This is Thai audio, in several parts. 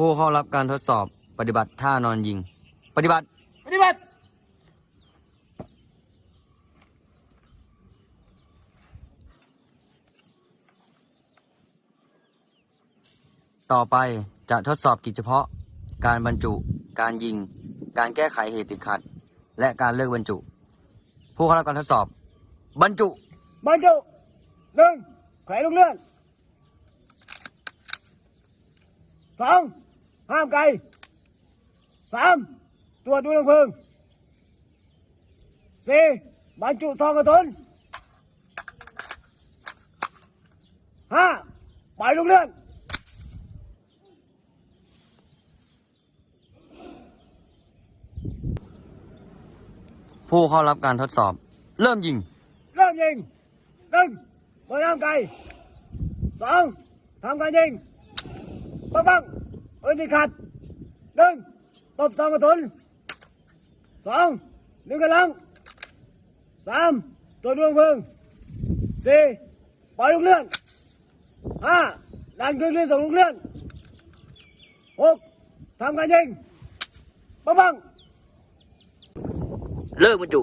ผู้เข้ารับการทดสอบปฏิบัติท่านอนยิง ปฏิบัติ ปฏิบัติ ต่อไปจะทดสอบกิจเฉพาะ การบรรจุ การยิง การแก้ไขเหตุติดขัด และการเลิกบรรจุ ผู้เข้ารับการทดสอบ บรรจุ บรรจุหนึ่งแขวนลูกเลื่อนสอง ห้ามไกลสามตรวจดูลำเพลิงสี่บรรจุซองกระสุนห้าปล่อยลูกเลื่อนผู้เข้ารับการทดสอบ เริ่มยิง เริ่มยิงหนึ่งเปิดน้ำไกลสองทำการยิงปังปัง ปืนที่ขัดหนึ่งตบซองกระสุนสองหนึ่งกระลังสามตัวดวงเพลิงสี่ปล่อยลูกเลื่อนห้าดันเครื่องที่ส่งลูกเลื่อนหกทำการยิงปังปังเลิกบรรจุ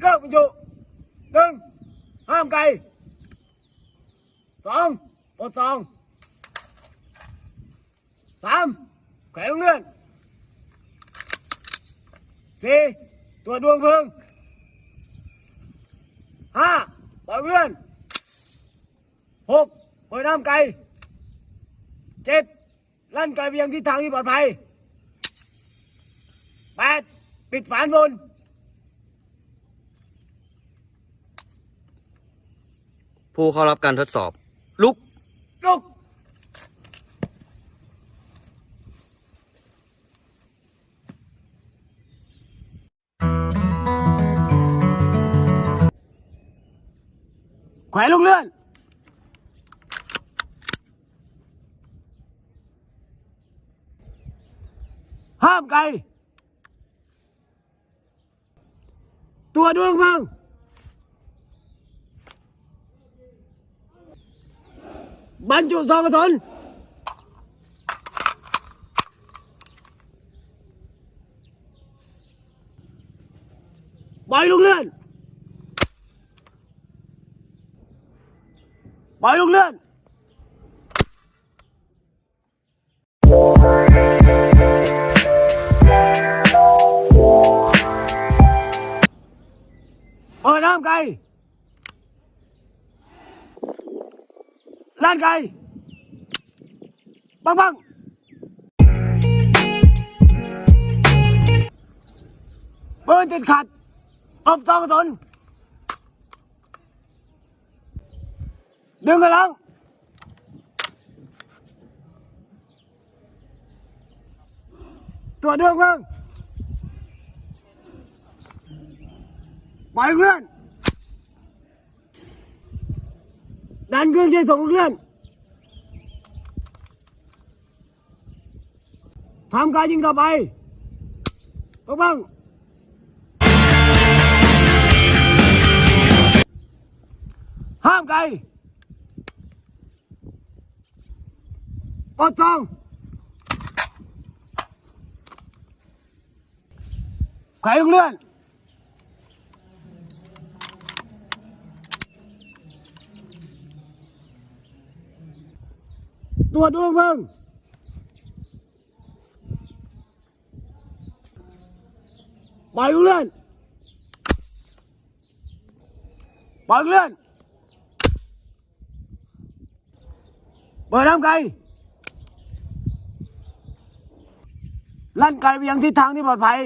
เลิกบรรจุหนึ่งห้ามไกลสองปลดสอง สามแขวนลูกเลื่อนสี่ตัวจดวงเพลิงห้าปล่อยลูกเลื่อนหกปล่อยน้ำไกลเจ็ดลั่นไกลไปยังทิศทางที่ปลอดภัยแปดปิดฝานบนผู้เข้ารับการทดสอบ ลุกลุก แขวนลูกเลื่อนห้ามไกล ตัวดวงเพลิง บรรจุซองกระสุน ปล่อยลูกเลื่อนปล่อยลูกเลื่อนเปิดน้ำไกลล้านไกลปังปังเปิดติดขัดอบซองกระสุน ดึงกระลังตัวเดืองเพิ่งปล่อยเพื่อนดันเครื่องที่ส่งเลื่อนทำการยิงต่อไปปังปังห้ามไกล ปลดซองแขวนลูกเลื่อน ลั่นไกลไปยังทิศทางที่ปลอดภัย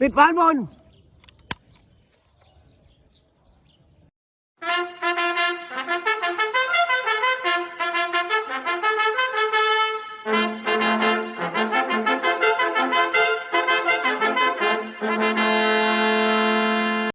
ปิดฝานบน